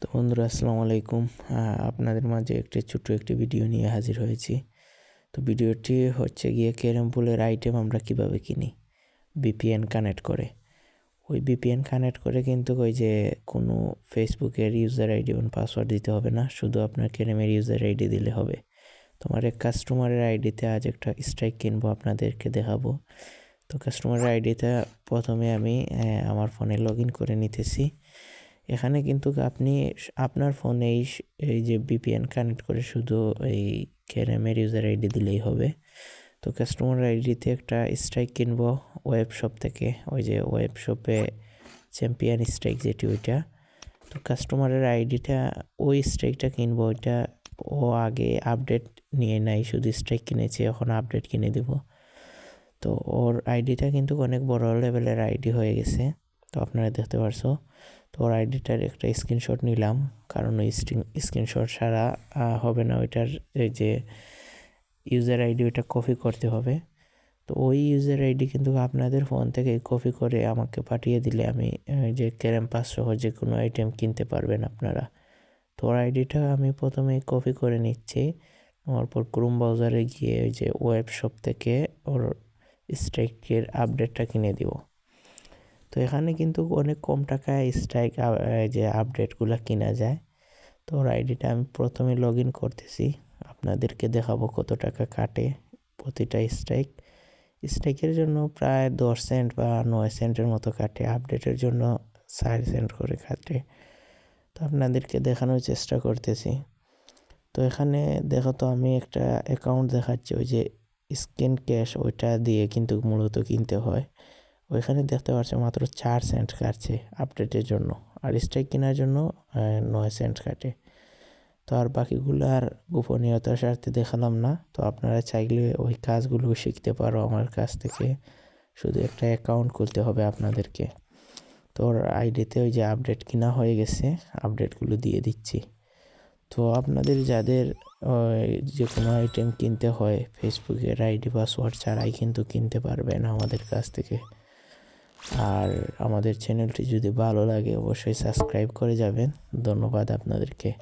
তো বন্ধুরা, আসসালামু আলাইকুম। আপনাদের মাঝে একটি ছোট্ট একটি ভিডিও নিয়ে হাজির হয়েছি। তো ভিডিওটি হচ্ছে গিয়ে ক্যারাম পুলের আইটেম আমরা কীভাবে কিনি বিপিএন কানেক্ট করে। ওই বিপিএন কানেক্ট করে কিন্তু ওই যে কোনো ফেসবুকের ইউজার আইডি এবং পাসওয়ার্ড দিতে হবে না, শুধু আপনার ক্যারামের ইউজার আইডি দিলে হবে। তোমার এক কাস্টমারের আইডিতে আজ একটা স্ট্রাইক কিনবো আপনাদেরকে দেখাবো। তো কাস্টমারের আইডিটা প্রথমে আমি আমার ফোনে লগ ইন করে নিতেছি। এখানে কিন্তু আপনি আপনার ফোনে এই এই যে বিপিএন কানেক্ট করে শুধু এই ক্যারামের ইউজার আইডি দিলেই হবে। তো কাস্টমার আইডিতে একটা স্ট্রাইক কিনবো ওয়েব শপ থেকে, ওই যে ওয়েব শপে চ্যাম্পিয়ন স্ট্রাইক যেটি ওইটা। তো কাস্টমারের আইডিটা ওই স্ট্রাইকটা কিনবো, ওইটা ও আগে আপডেট নিয়ে নাই শুধু স্ট্রাইক কিনেছে, এখন আপডেট কিনে দিব। তো ওর আইডিটা কিন্তু অনেক বড় লেভেলের আইডি হয়ে গেছে। তো আপনারা দেখতে পারছ। তো ওর আইডিটার একটা স্ক্রিনশট নিলাম। কারণ ওই স্ক্রিনশট ছাড়া হবে না ওইটার এই যে ইউজার আইডি ওইটা কপি করতে হবে। তো ওই ইউজার আইডি কিন্তু আপনাদের ফোন থেকে কপি করে আমাকে পাঠিয়ে দিলে আমি যে ক্যারাম পাস সহ যে কোনো আইটেম কিনতে পারবেন আপনারা। তো ওর আইডিটা আমি প্রথমে কপি করে নিচ্ছি। নেওয়ার পর ক্রোম ব্রাউজারে গিয়ে ওই যে ওয়েব শপ থেকে ওর স্ট্রাইকের আপডেটটা কিনে দিব। তো এখানে কিন্তু অনেক কম টাকায় স্ট্রাইক যে আপডেটগুলো কেনা যায়। তো ওর আইডিটা আমি প্রথমে লগ ইন করতেছি। আপনাদেরকে দেখাবো কত টাকা কাটে প্রতিটা স্ট্রাইক স্ট্রাইকের জন্য প্রায় দশ সেন্ট বা নয় সেন্টের মতো কাটে। আপডেটের জন্য চার সেন্ট করে কাটে। তো আপনাদেরকে দেখানোর চেষ্টা করতেছি। তো এখানে দেখো তো আমি একটা অ্যাকাউন্ট দেখাচ্ছি, ওই যে স্ক্যান ক্যাশ ওইটা দিয়ে কিন্তু মূলত কিনতে হয়। ওইখানে দেখতে পাচ্ছ মাত্র চার সেন্ট কাটছে আপডেটের জন্য। আর স্ট্রাইক কেনার জন্য নয় সেন্ট কাটে। তো আর বাকিগুলো আর গোপনীয়তার স্বার্থে দেখালাম না। তো আপনারা চাইলে ওই কাজগুলো শিখতে পারো আমার কাছ থেকে। শুধু একটা অ্যাকাউন্ট খুলতে হবে আপনাদেরকে। তো ওর আইডিতে ওই যে আপডেট কিনা হয়ে গেছে আপডেটগুলো দিয়ে দিচ্ছি। তো আপনাদের যাদের যে কোনো আইটেম কিনতে হয় ফেসবুকের আইডি পাসওয়ার্ড ছাড়াই কিন্তু কিনতে পারবেন আমাদের কাছ থেকে। আর আমাদের চ্যানেলটি যদি ভালো লাগে অবশ্যই সাবস্ক্রাইব করে যাবেন। ধন্যবাদ আপনাদেরকে।